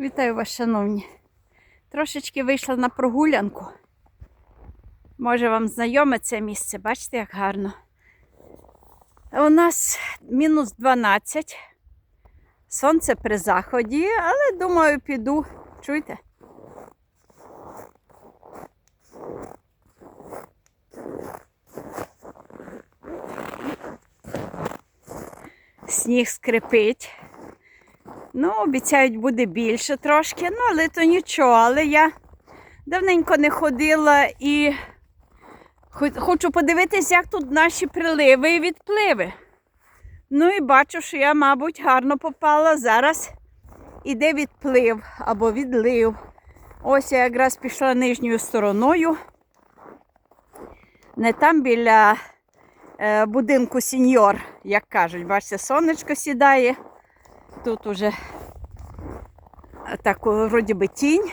Вітаю вас, шановні. Трошечки вийшла на прогулянку. Може вам знайоме це місце, бачите, як гарно. У нас мінус 12. Сонце при заході, але думаю, піду. Чуєте? Сніг скрипить. Ну, обіцяють, буде більше трошки, ну, але то нічого. Але я давненько не ходила і хочу подивитися, як тут наші приливи і відпливи. Ну і бачу, що я, мабуть, гарно попала. Зараз іде відплив або відлив. Ось я якраз пішла нижньою стороною. Не там біля е, будинку сіньор, як кажуть, бачите, сонечко сідає. Тут уже так вроді би тінь.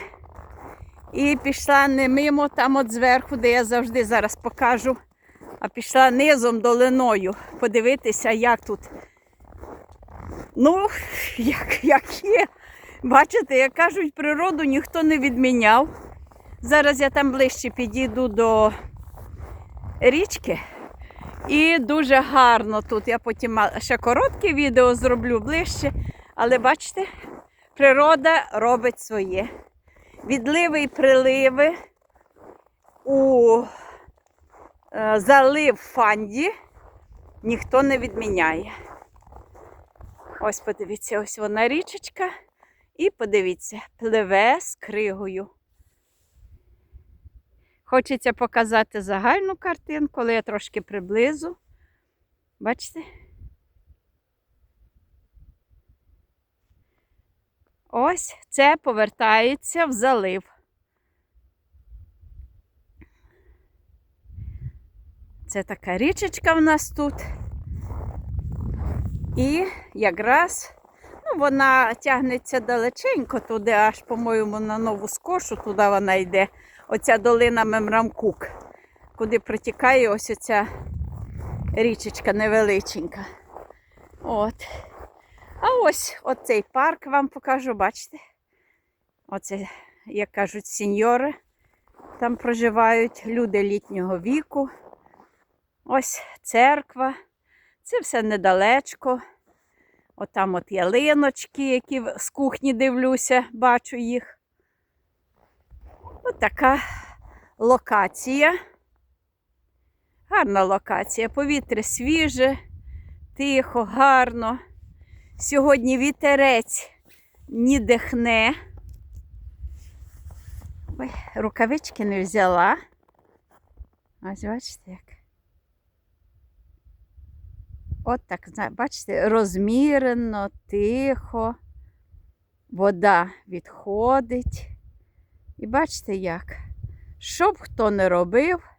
І пішла не мимо там от зверху, де я завжди зараз покажу, а пішла низом долиною подивитися, як тут. Ну, як, як є. Бачите, як кажуть, природу ніхто не відміняв. Зараз я там ближче підійду до річки. І дуже гарно тут. Я потім ще коротке відео зроблю ближче. Але бачите, природа робить своє. Відливи і приливи у е, залив фанді ніхто не відміняє. Ось подивіться, ось вона річечка. І подивіться, пливе з кригою. Хочеться показати загальну картинку, але я трошки приблизу. Бачите? Ось це повертається в залив. Це така річечка в нас тут. І якраз ну, вона тягнеться далеченько туди, аж, по-моєму, на нову скошу, туди вона йде. Оця долина Мемрамкук, куди протікає ось оця річечка невеличенька. От. Ось оцей парк вам покажу, бачите? Оце, як кажуть, сеньори. Там проживають люди літнього віку. Ось церква. Це все недалечко. Отам от ялиночки, які з кухні дивлюся, бачу їх. От така локація. Гарна локація. Повітря свіже, тихо, гарно. Сьогодні вітерець не дихне. Ой, рукавички не взяла. Ось бачите як. От так, бачите, розмірено, тихо, вода відходить. І бачите як? Що б хто не робив,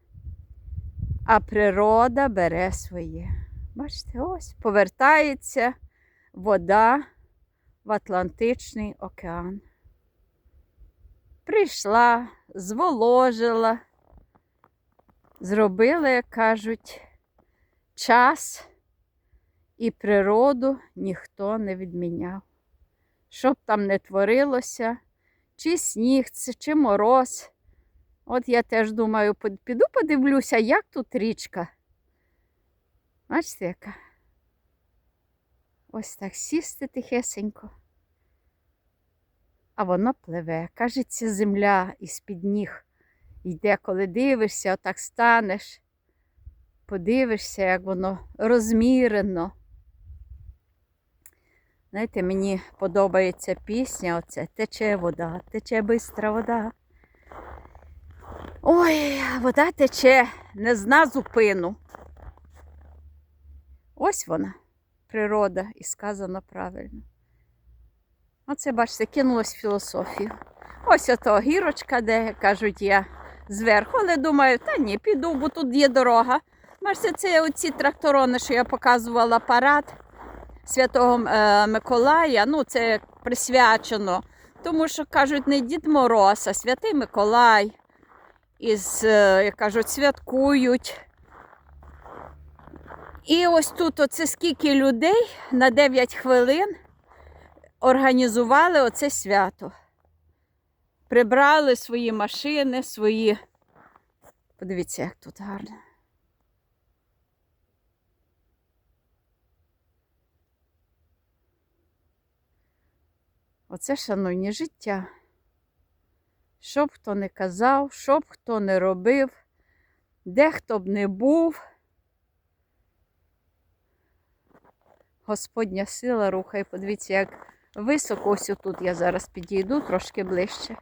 а природа бере своє. Бачите, ось повертається вода в Атлантичний океан. Прийшла, зволожила, зробила, як кажуть, час і природу ніхто не відміняв. Що б там не творилося, чи сніг, чи мороз. От я теж думаю, піду подивлюся, як тут річка. Бачите, яка? Ось так сісти тихесенько. А воно пливе. Кажеться, земля із-під ніг йде, коли дивишся, отак станеш, подивишся, як воно розмірено. Знаєте, мені подобається пісня, оце тече вода, тече бистра вода. Ой, вода тече, не зна зупину. Ось вона, природа, і сказано правильно. Оце, бачите, кинулось в філософію. Ось ото гірочка, де кажуть я зверху, але думаю, та ні, піду, бо тут є дорога. Бачите, це оці тракторони, що я показувала парад Святого е, Миколая. Ну, це присвячено. Тому що кажуть, не Дід Мороз, а Святий Миколай. Із, е, як кажуть, святкують. І ось тут оце скільки людей на 9 хвилин організували оце свято. Прибрали свої машини, свої. Подивіться, як тут гарно. Оце, шановні, життя. Що б хто не казав, що б хто не робив, де хто б не був. Господня сила рухає. Подивіться, як високо ось тут я зараз підійду трошки ближче.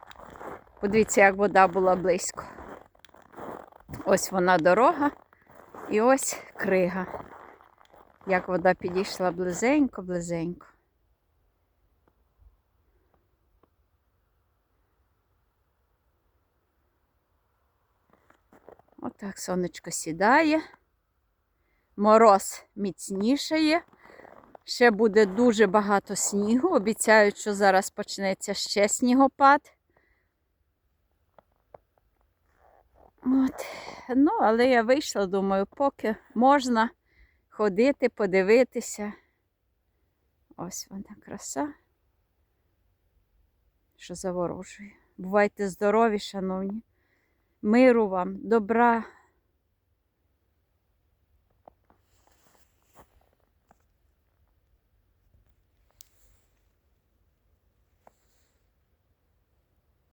Подивіться, як вода була близько. Ось вона дорога і ось крига. Як вода підійшла близенько, близенько. Отак сонечко сідає. Мороз міцнішає. Ще буде дуже багато снігу. Обіцяють, що зараз почнеться ще снігопад. От. Ну, але я вийшла, думаю, поки можна ходити, подивитися. Ось вона краса, що заворожує. Бувайте здорові, шановні. Миру вам, добра,